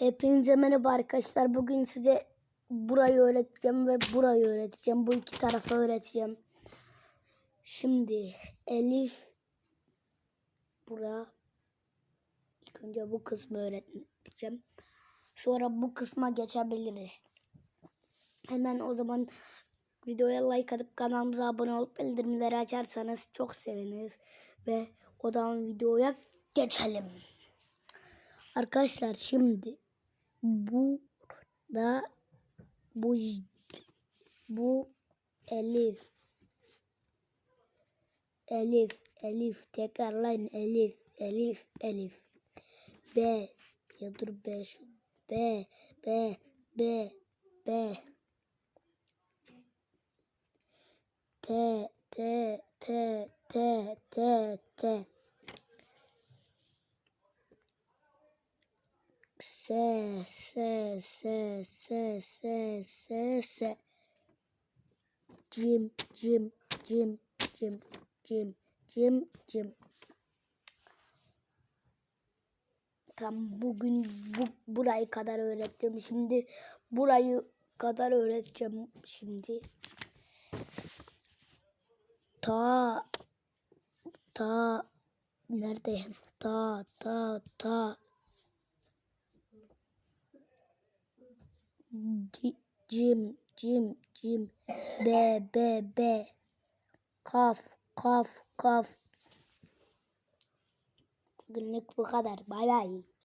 Hepinize merhaba arkadaşlar. Bugün size burayı öğreteceğim ve burayı öğreteceğim. Bu iki tarafı öğreteceğim. Şimdi Elif bura ilk önce bu kısmı öğreteceğim. Sonra bu kısma geçebiliriz. Hemen o zaman videoya like atıp kanalımıza abone olup bildirimleri açarsanız çok seviniriz. Ve o zaman videoya geçelim. Arkadaşlar şimdi bu da bu bu Elif. Elif Elif tekrarlayın Elif Elif Elif. B. Ya dur B şu B B B B. T T T T T T Se, se, se, se, se, se, se. Cim, cim, cim, cim, cim, cim, cim. Tam bugün bu burayı kadar öğrettim. Şimdi burayı kadar öğreteceğim şimdi. Ta ta neredeyim? Ta ta ta Cim, cim, cim. B, B, B. Kaf, kaf, kaf. Bugünlük bu kadar. Bay bay.